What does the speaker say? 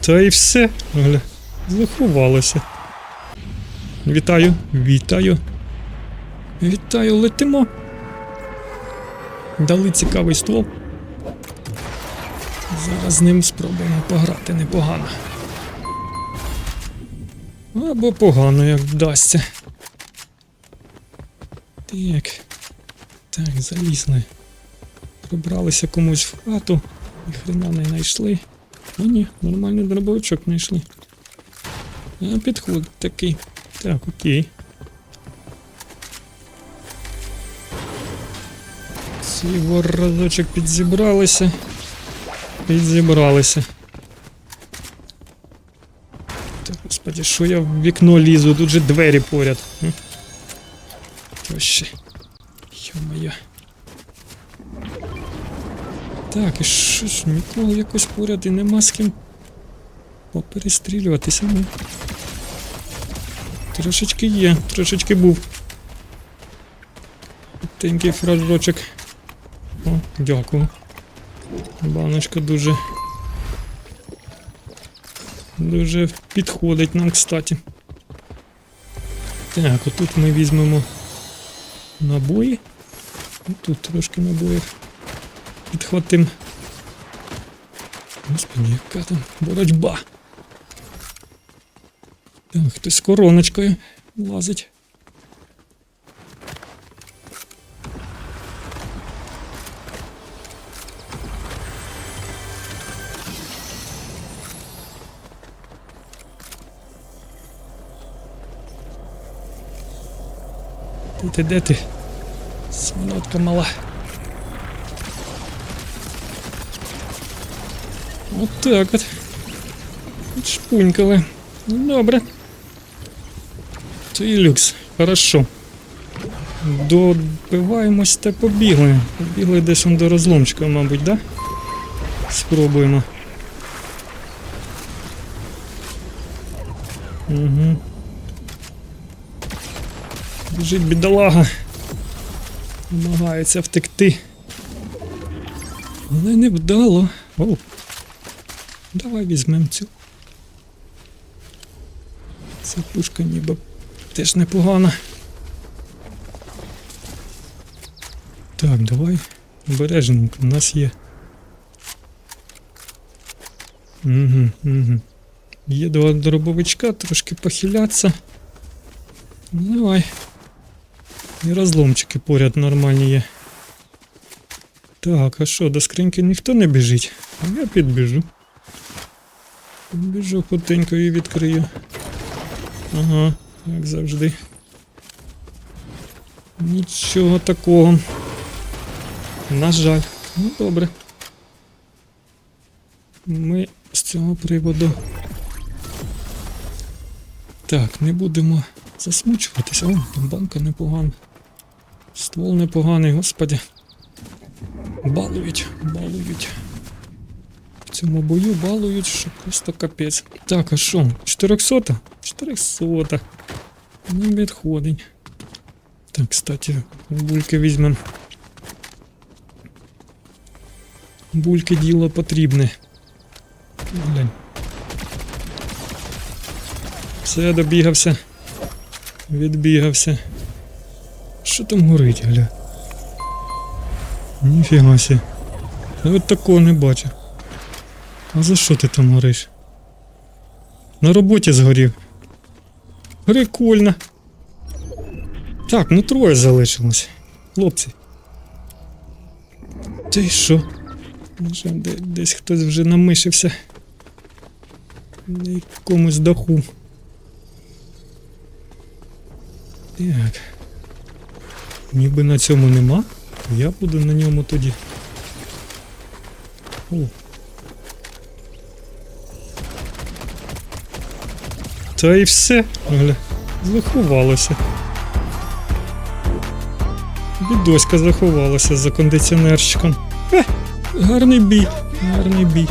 Та і все. Гля, заховалося. Вітаю, вітаю. Вітаю, летимо. Дали цікавий ствол. Зараз з ним спробуємо пограти непогано. Або погано, як вдасться. Так. Так, залізли. Пробралися комусь в хату. І хрена не знайшли. О, ні, нормальний дробовичок знайшли. А підходить такий. Так, окей. Ці разочок підзібралися. Підзібралися. Та господи, що я в вікно лізу? Тут же двері поряд. То ще. Йо-моє. Так, і що ж, нікого якось поряд і нема з ким поперестрілюватися. Ну. Трошечки є, трошечки був. Тенький фражочок. О, дякую. Баночка дуже. Дуже підходить нам, кстати. Так, отут ми візьмемо набої. Тут трошки набоїв. Підхватим. Господи, яка там боротьба. Так, хтось з короночкою лазить. Ти, ти де ти? Смолотка мала. От так от. Шпунькали. Добре. Це люкс. Хорошо. Добиваємось та побігли. Побігли десь он до розломчика, мабуть, да? Спробуємо. Угу. Біжить бідолага. Намагається втекти. Але не вдало. О. Давай візьмемо цю. Ця пушка ніби теж непогана. Так, давай обережненько, у нас є. Угу, угу. Є два дробовичка, трошки похилятися. Ну, Давай. І розломчики поряд нормальні є. Так, а що, до скриньки ніхто не біжить? А я підбіжу. Підбіжу потенько і відкрию. Ага, як завжди. Нічого такого. На жаль. Ну добре. Ми з цього приводу. Так, не будемо засмучуватися. О, там банка непогана. Ствол непоганий, господи. Балують, балують. Цьому бою балують, що просто капець. Так, а що? 400? 400. Не відходить. Так, кстати, бульки візьмемо. Бульки діло потрібне. Глянь. Все, добігався. Відбігався. Що там горить, гля? Ніфіга сі. Я от такого не бачив. А за що ти там гориш? На роботі згорів. Прикольно. Так, ну троє залишилось. Хлопці. Ти що? Може, де, десь хтось вже намишився. На якомусь даху. Так. Ніби на цьому нема. Я буду на ньому тоді. О. Та і все. Гля, заховалося. Бідоська заховалася за кондиціонерщиком. Е, гарний бій, гарний бій.